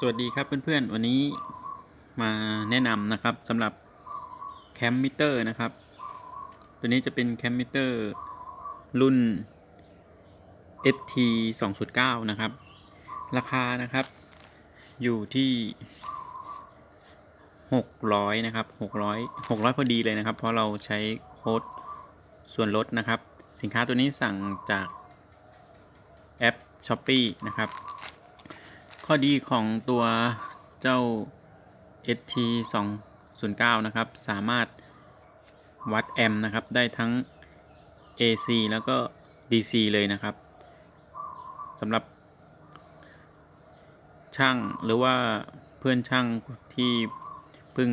สวัสดีครับเพื่อนๆ วันนี้มาแนะนำนะครับสำหรับแคมมิเตอร์นะครับ ตัวนี้จะเป็นแคมมิเตอร์รุ่น FT 2.9 นะครับ ราคานะครับ อยู่ที่ 600 นะครับ 600 600 พอดีเลยนะครับ เพราะเราใช้โค้ดส่วนลดนะครับ สินค้าตัวนี้สั่งจากแอป s h อ p e e นะครับ ข้อดีของตัวเจ้า ST 2 0 9นะครับ สามารถวัดแอมป์นะครับ ได้ทั้ง AC แล้วก็ DC เลยนะครับสำหรับ ช่างหรือว่าเพื่อนช่างที่เพิ่ง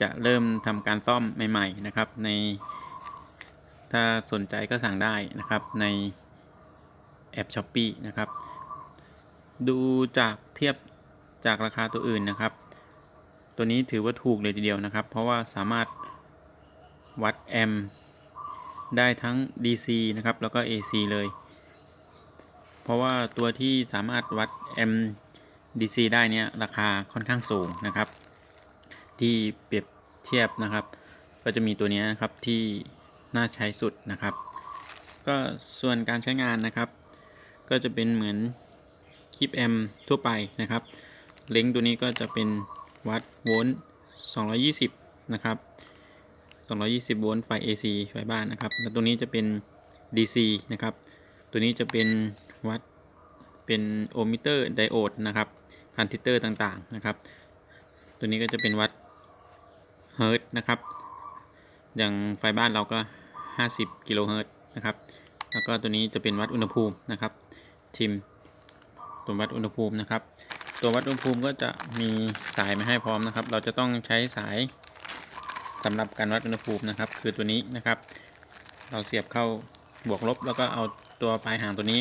จะเริ่มทำการซ่อมใหม่ ๆ นะครับ ใน ถ้าสนใจก็สั่งได้นะครับในแอป s h อ p e e นะครับ ดูจากเทียบจากราคาตัวอื่นนะครับ ตัวนี้ถือว่าถูกเลยทีเดียวนะครับ เพราะว่าสามารถวัดแอมป์ได้ทั้ง DC นะครับ แล้วก็ AC เลย เพราะว่าตัวที่สามารถวัดแอมป์ DC ได้เนี่ยราคาค่อนข้างสูงนะครับ ที่เปรียบเทียบนะครับ ก็จะมีตัวนี้นะครับที่น่าใช้สุดนะครับ ก็ส่วนการใช้งานนะครับ ก็จะเป็นเหมือน คลิปแอมทั่วไปนะครับ เล้งตัวนี้ก็จะเป็นวัดโวลต์220 นะครับ 220 โวลต์ไฟ AC ไฟบ้านนะครับ แล้วตัวนี้จะเป็น DC นะครับ ตัวนี้จะเป็นวัดเป็นโอห์มมิเตอร์ไดโอดนะครับทรานซิสเตอร์ต่างๆนะครับ ตัวนี้ก็จะเป็นวัดเฮิร์ตนะครับ อย่างไฟบ้านเราก็ 50 กิโลเฮิร์ตนะครับ แล้วก็ตัวนี้จะเป็นวัดอุณหภูมินะครับ ทิม ตัววัดอุณหภูมินะครับ ตัววัดอุณหภูมิก็จะมีสายมาให้พร้อมนะครับ เราจะต้องใช้สายสำหรับการวัดอุณหภูมินะครับ คือตัวนี้นะครับ เราเสียบเข้าบวกลบ แล้วก็เอาตัวปลายหางตัวนี้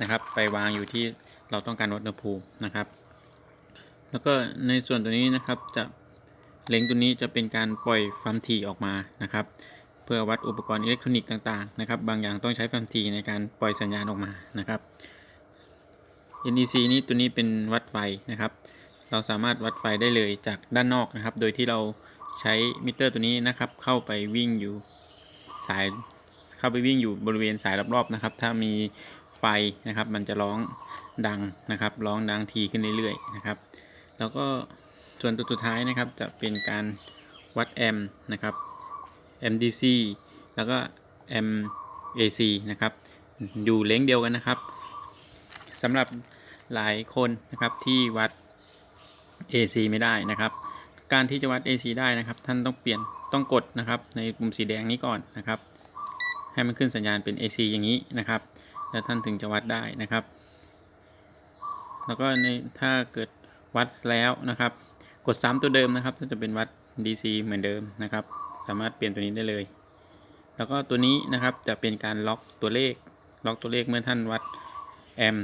นะครับ ไปวางอยู่ที่เราต้องการวัดอุณหภูมินะครับ แล้วก็ในส่วนตัวนี้นะครับจะเล็งตัวนี้จะเป็นการปล่อยความถี่ออกมานะครับ เพื่อวัดอุปกรณ์อิเล็กทรอนิกส์ต่างๆนะครับ บางอย่างต้องใช้ความถี่ในการปล่อยสัญญาณออกมานะครับ NEC นี้ตัวนี้เป็นวัดไฟนะครับ เราสามารถวัดไฟได้เลยจากด้านนอกนะครับ โดยที่เราใช้มิเตอร์ตัวนี้นะครับ เข้าไปวิ่งอยู่สายเข้าไปวิ่งอยู่บริเวณสายรอบๆนะครับ ถ้ามีไฟนะครับ มันจะร้องดังนะครับ ร้องดังทีขึ้นเรื่อยๆนะครับ แล้วก็ส่วนตัวสุดท้ายนะครับ จะเป็นการวัดแอมนะครับ MDC แล้วก็ MAC นะครับ อยู่เลนส์เดียวกันนะครับำหรับหลายคนนะครับที่วัด AC ไม่ได้นะครับ การที่จะวัด AC ได้นะครับ ท่านต้องเปลี่ยนต้องกดนะครับ ในปุ่มสีแดงนี้ก่อนนะครับ ให้มันขึ้นสัญญาณเป็น AC อย่างนี้นะครับ แล้วท่านถึงจะวัดได้นะครับ แล้วก็ในถ้าเกิดวัดแล้วนะครับ กดซ้ำตัวเดิมนะครับก็จะเป็นวัด DC เหมือนเดิมนะครับ สามารถเปลี่ยนตัวนี้ได้เลย แล้วก็ตัวนี้นะครับจะเป็นการล็อกตัวเลข ล็อกตัวเลขเมื่อท่านวัดแอมป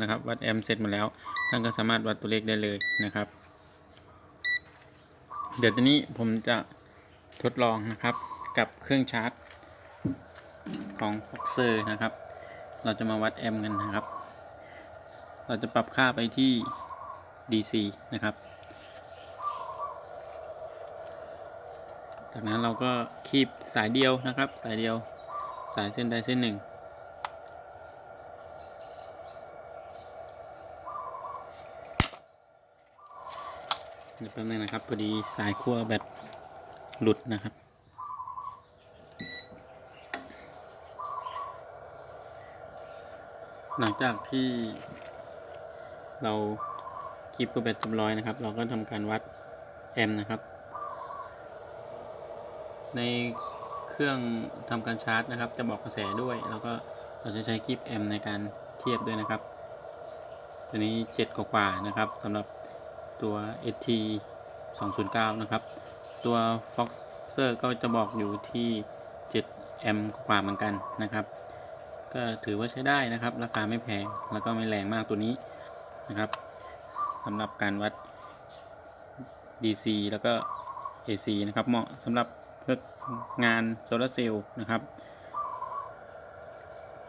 นะครับ วัดแอมป์เสร็จหมดแล้ว ท่านก็สามารถวัดตัวเลขได้เลยนะครับ เดี๋ยวตัวนี้ผมจะทดลองนะครับกับเครื่องชาร์จของ f o x เซอร์นะครับ เราจะมาวัดแอมป์กันนะครับ เราจะปรับค่าไปที่ DC นะครับ จากนั้นเราก็คีบสายเดียวนะครับ สายเดียวสายเส้นใดเส้นหนึ่ง เดี๋ยวแป๊บนึงนะครับพอดีสายขั้วแบตหลุดนะครับหลังจากที่เราคีบขั้วแบตจำลอยนะครับ เราก็ทำการวัดแอมนะครับ ในเครื่องทำการชาร์จนะครับ จะบอกกระแสด้วย แล้วก็เราจะใช้คลิปแอมในการเทียบด้วยนะครับ ตัวนี้7กว่านะครับสำหรับ ตัว ST 209 นะครับ ตัว Foxer ก็จะบอกอยู่ที่ 7 แอมป์กว่าเหมือนกันนะครับ ก็ถือว่าใช้ได้นะครับ ราคาไม่แพง แล้วก็ไม่แรงมากตัวนี้นะครับสำหรับการวัด DC แล้วก็ AC นะครับ เหมาะสำหรับเพื่องานโซลาเซลล์นะครับ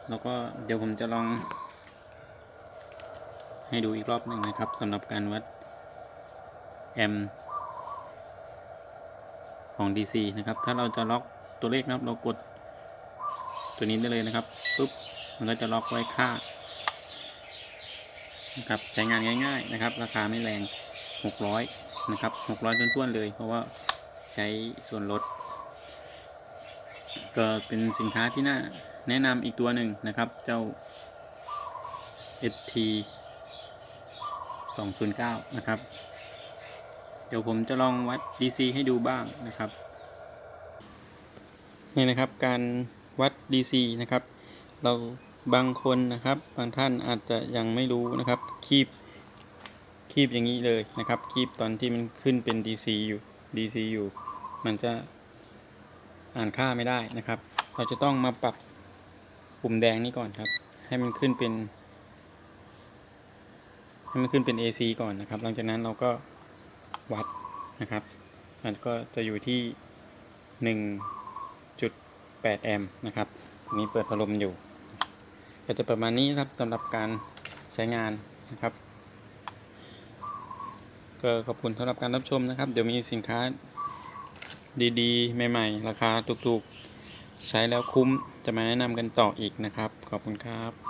แล้วก็เดี๋ยวผมจะลองให้ดูอีกรอบหนึ่งนะครับสำหรับการวัด แอมป์ของ DC นะครับ ถ้าเราจะล็อกตัวเลขนะครับ เรากดตัวนี้ได้เลยนะครับปุ๊บมันก็จะล็อกไว้ค่านะครับใช้งานง่าย ๆนะครับ ราคาไม่แรง 600 นะครับ 600ต้นๆเลย เพราะว่าใช้ส่วนลด ก็เป็นสินค้าที่น่าแนะนำอีกตัวหนึ่งนะครับ เจ้า ST 209 นะครับ เดี๋ยวผมจะลองวัด DC ให้ดูบ้างนะครับ นี่นะครับการวัด DC นะครับ เราบางคนนะครับ บางท่านอาจจะยังไม่รู้นะครับ คีบ คีบอย่างนี้เลยนะครับ คีบตอนที่มันขึ้นเป็น DC อยู่ DC อยู่ มันจะอ่านค่าไม่ได้นะครับ เราจะต้องมาปรับปุ่มแดงนี้ก่อนครับ ให้มันขึ้นเป็น ให้มันขึ้นเป็น AC ก่อนนะครับ หลังจากนั้นเราก็ วัดนะครับ มันก็จะอยู่ที่ 1.8 แอมป์นะครับนนี้เปิดพัดลมอยู่ ก็จะประมาณนี้ครับสำหรับการใช้งานนะครับ ก็ขอบคุณสำหรับการรับชมนะครับ เดี๋ยวมีสินค้าดีๆ ใหม่ๆ ราคาถูกๆ ใช้แล้วคุ้มจะมาแนะนำกันต่ออีกนะครับ ขอบคุณครับ